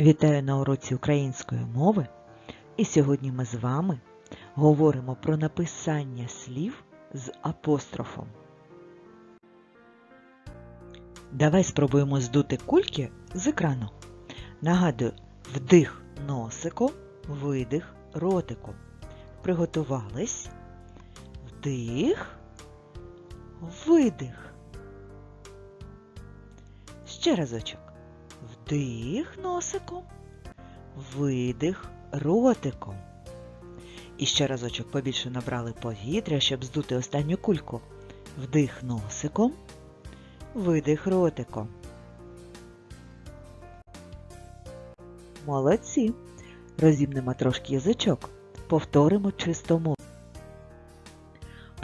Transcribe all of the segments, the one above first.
Вітаю на уроці української мови. І сьогодні ми з вами говоримо про написання слів з апострофом. Давай спробуємо здути кульки з екрану. Нагадую, вдих носиком, видих ротиком. Приготувались. Вдих, видих. Ще разочок. Вдих носиком, видих ротиком. І ще разочок побільше набрали повітря, щоб здути останню кульку. Вдих носиком, видих ротиком. Молодці. Розімнемо трошки язичок. Повторимо чистому.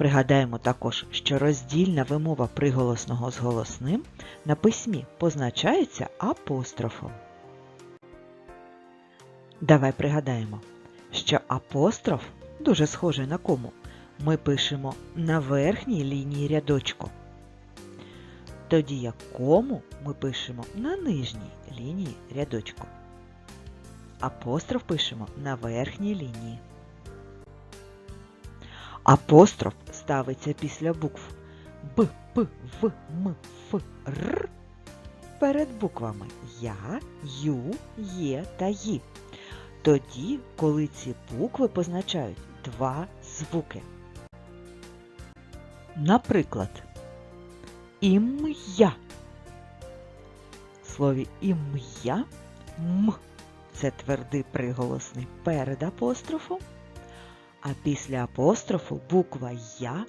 Пригадаємо також, що роздільна вимова приголосного з голосним на письмі позначається апострофом. Давай пригадаємо, що апостроф дуже схожий на кому ми пишемо на верхній лінії рядочку. Тоді як кому ми пишемо на нижній лінії рядочку. Апостроф пишемо на верхній лінії. Апостроф ставиться після букв Б, П, В, М, Ф, Р перед буквами Я, Ю, Є та Ї. Тоді, коли ці букви позначають два звуки. Наприклад, ім'я. В слові ім'я м це твердий приголосний перед апострофом, а після апострофу буква Я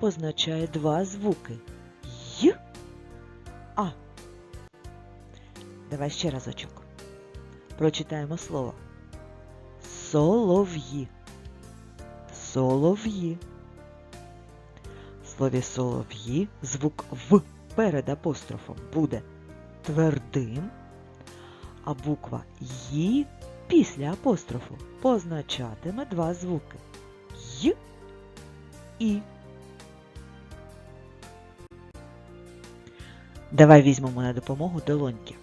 позначає два звуки Й, А. Давай ще разочок. Прочитаємо слово. Солов'ї. Солов'ї. В слові солов'ї звук В перед апострофом буде твердим, а буква Ї після апострофу позначатиме два звуки Й і. Давай візьмемо на допомогу долоньки.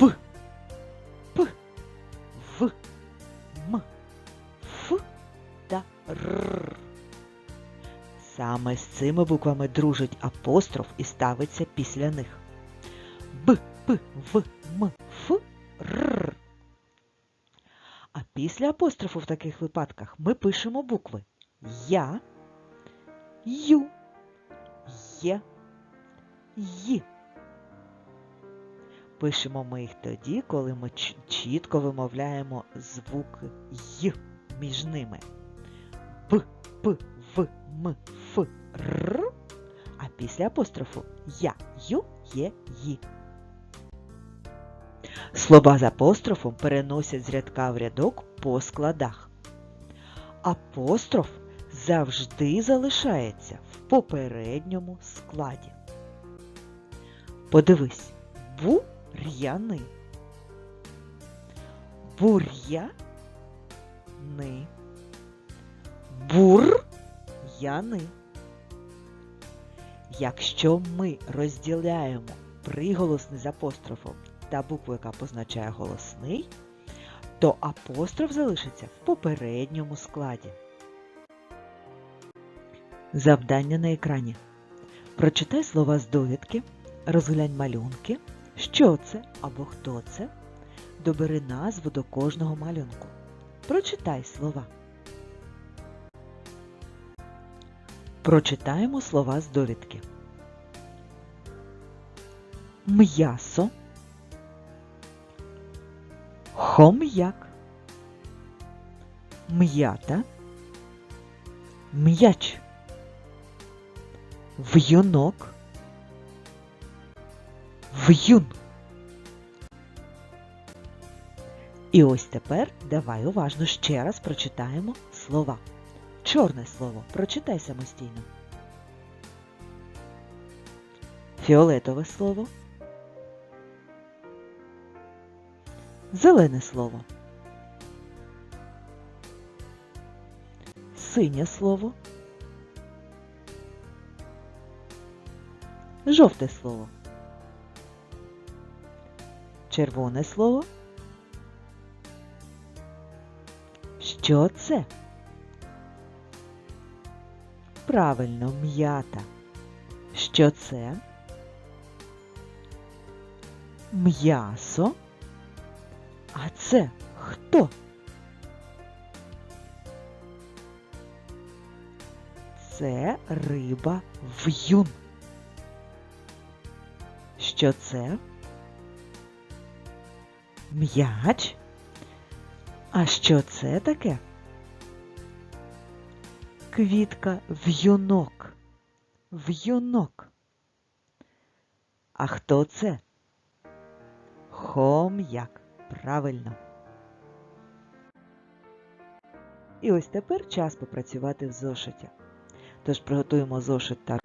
Б, П, В, М, Ф. Та Р. Саме з цими буквами дружить апостроф і ставиться після них. Б, П, В, М, після апострофу в таких випадках ми пишемо букви Я, Ю, Є, Й. Пишемо ми їх тоді, коли ми чітко вимовляємо звук Й між ними. Б, П, В, М, Ф, Р. А після апострофу Я, Ю, Є, Ї. Слова з апострофом переносять з рядка в рядок по складах. Апостроф завжди залишається в попередньому складі. Подивись, бур'яни. Бур'яни. Бур-яни. Якщо ми розділяємо приголосний з апострофом та букву, яка позначає голосний, то апостроф залишиться в попередньому складі. Завдання на екрані. Прочитай слова з довідки, розглянь малюнки, що це або хто це. Добери назву до кожного малюнку. Прочитай слова. Прочитаємо слова з довідки. М'ясо. Хом'як. М'ята. М'яч. В'юнок. В'юн. І ось тепер давай уважно ще раз прочитаємо слова. Чорне слово прочитай самостійно. Фіолетове слово. Зелене слово. Синє слово. Жовте слово. Червоне слово. Що це? Правильно, м'ята. Що це? М'ясо. А це хто? Це риба в'юн. Що це? М'яч? А що це таке? Квітка в'юнок. В'юнок. А хто це? Хом'як. Правильно. І ось тепер час попрацювати в зошиті. Тож приготуємо зошит та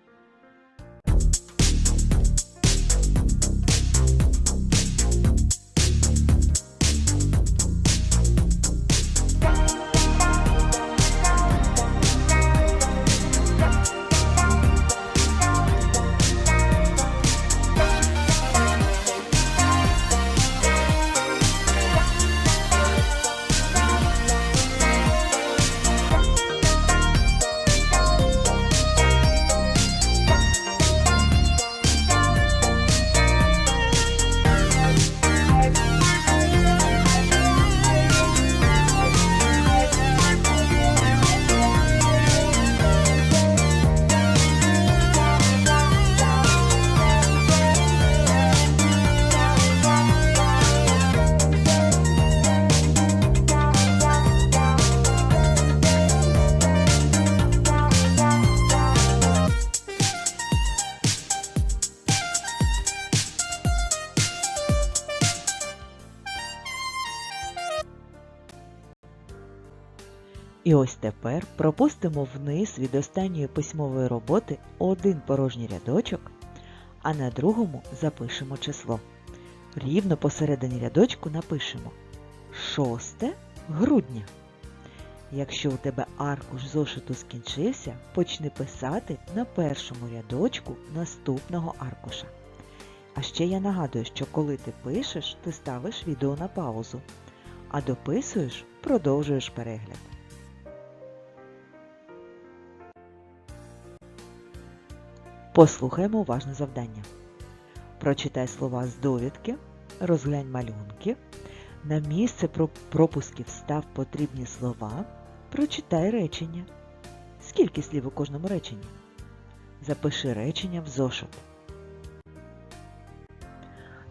І ось тепер пропустимо вниз від останньої письмової роботи один порожній рядочок, а на другому запишемо число. Рівно посередині рядочку напишемо 6 грудня. Якщо у тебе аркуш зошиту скінчився, почни писати на першому рядочку наступного аркуша. А ще я нагадую, що коли ти пишеш, ти ставиш відео на паузу, а дописуєш, продовжуєш перегляд. Послухаємо уважне завдання. Прочитай слова з довідки, розглянь малюнки, на місце пропусків став потрібні слова, прочитай речення. Скільки слів у кожному реченні? Запиши речення в зошит.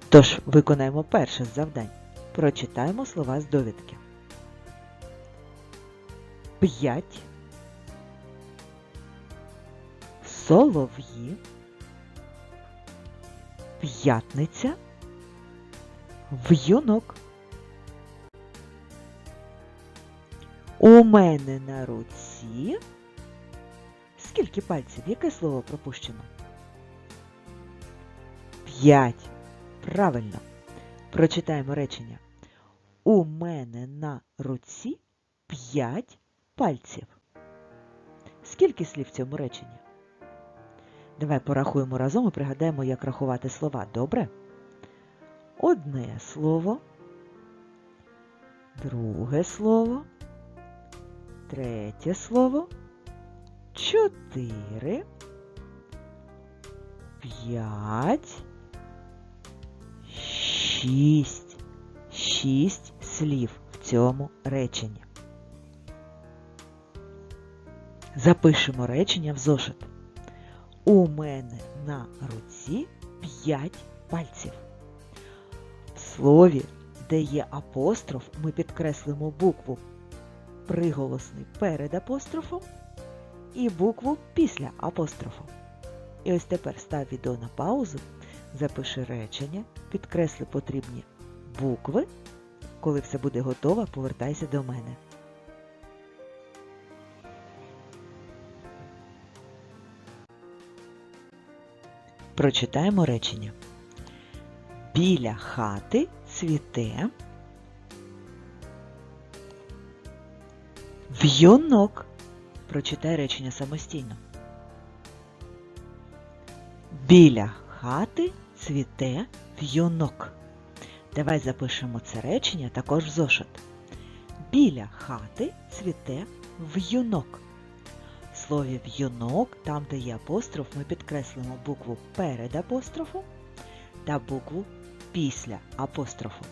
Тож виконаємо перше з завдань. Прочитаємо слова з довідки. П'ять. Солов'ї. П'ятниця. В'юнок. У мене на руці. Скільки пальців? Яке слово пропущено? П'ять. Правильно. Прочитаємо речення. У мене на руці п'ять пальців. Скільки слів в цьому реченні? Давай порахуємо разом і пригадаємо, як рахувати слова. Добре? Одне слово, друге слово, третє слово, чотири, п'ять, шість. Шість слів в цьому реченні. Запишемо речення в зошит. У мене на руці п'ять пальців. В слові, де є апостроф, ми підкреслимо букву приголосний перед апострофом і букву після апострофу. І ось тепер став відео на паузу, запиши речення, підкресли потрібні букви. Коли все буде готово, повертайся до мене. Прочитаємо речення. Біля хати цвіте в'юнок. Прочитай речення самостійно. Біля хати цвіте в'юнок. Давай запишемо це речення також в зошит. Біля хати цвіте в'юнок. Слові в'юнок, там де є апостроф, ми підкреслимо букву перед апострофом та букву після апострофу.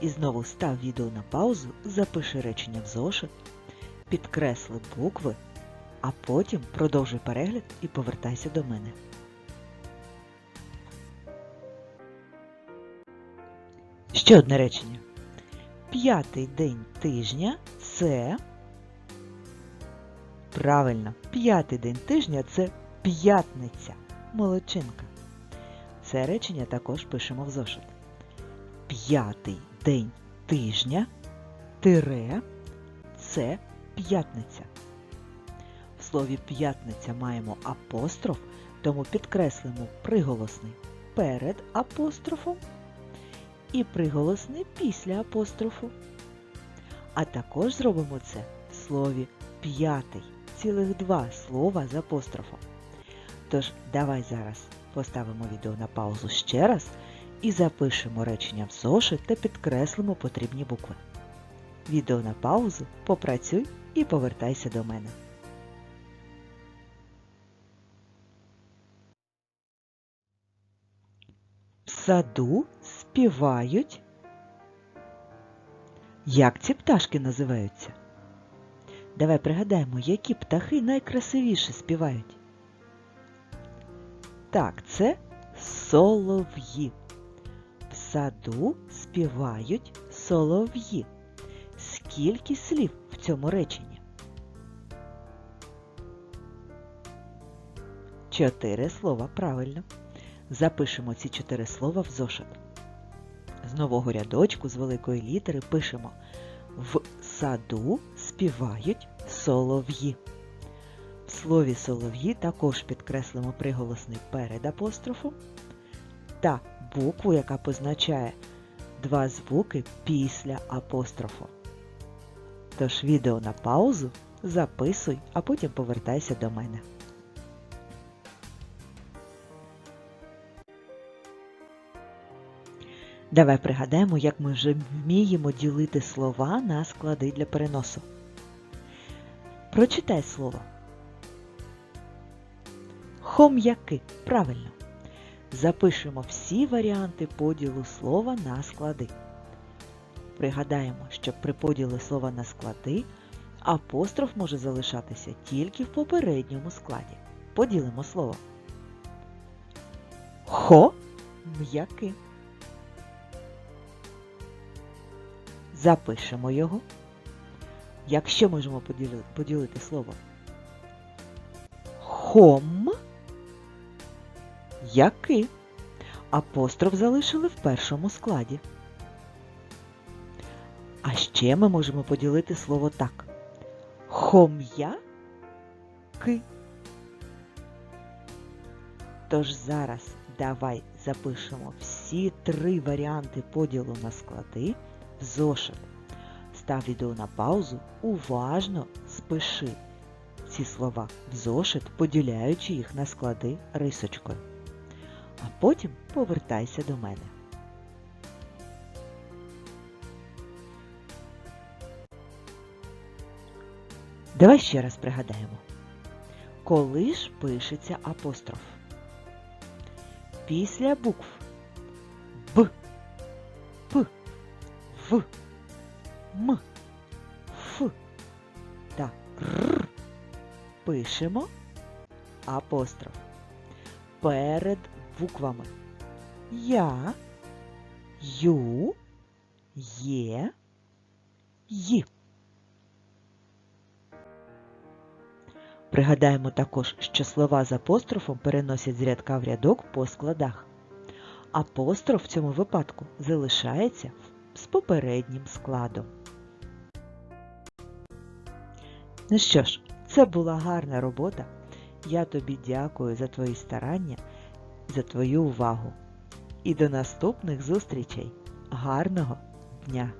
І знову став відео на паузу, запиши речення в зошит, підкресли букви, а потім продовжуй перегляд і повертайся до мене. Ще одне речення. П'ятий день тижня це. Правильно, п'ятий день тижня це п'ятниця. Молодчинка. Це речення також пишемо в зошит. П'ятий день тижня тире це п'ятниця. В слові п'ятниця маємо апостроф, тому підкреслимо приголосний перед апострофом і приголосний після апострофу. А також зробимо це в слові п'ятий, цілих два слова з апострофом. Тож, давай зараз поставимо відео на паузу ще раз і запишемо речення в зошит та підкреслимо потрібні букви. Відео на паузу, попрацюй і повертайся до мене. В саду співають. Як ці пташки називаються? Давай пригадаємо, які птахи найкрасивіше співають. Так, це солов'ї. В саду співають солов'ї. Скільки слів в цьому реченні? Чотири слова правильно. Запишемо ці чотири слова в зошит. З нового рядочку з великої літери пишемо В саду співають солов'ї. В слові солов'ї також підкреслимо приголосний перед апострофом та букву, яка позначає два звуки після апострофу. Тож відео на паузу, записуй, а потім повертайся до мене. Давай пригадаємо, як ми вже вміємо ділити слова на склади для переносу. Прочитай слово. Хом'яки. Правильно. Запишемо всі варіанти поділу слова на склади. Пригадаємо, що при поділі слова на склади апостроф може залишатися тільки в попередньому складі. Поділимо слово. Хо-м'яки. Запишемо його. Якщо можемо поділити, поділити слово хом, яки. Апостроф залишили в першому складі. А ще ми можемо поділити слово так. Хом'яки. Тож зараз давай запишемо всі три варіанти поділу на склади в зошит. Став відео на паузу, уважно спиши ці слова в зошит, поділяючи їх на склади рисочкою. А потім повертайся до мене. Давай ще раз пригадаємо. Коли ж пишеться апостроф? Після букв Б, П, В, М, Ф. Та Р. Пишемо. Апостроф. Перед буквами. Я, Ю, Є, Ї. Пригадаємо також, що слова з апострофом переносять з рядка в рядок по складах. Апостроф в цьому випадку залишається з попереднім складом. Ну що ж, це була гарна робота. Я тобі дякую за твої старання, за твою увагу. І до наступних зустрічей. Гарного дня!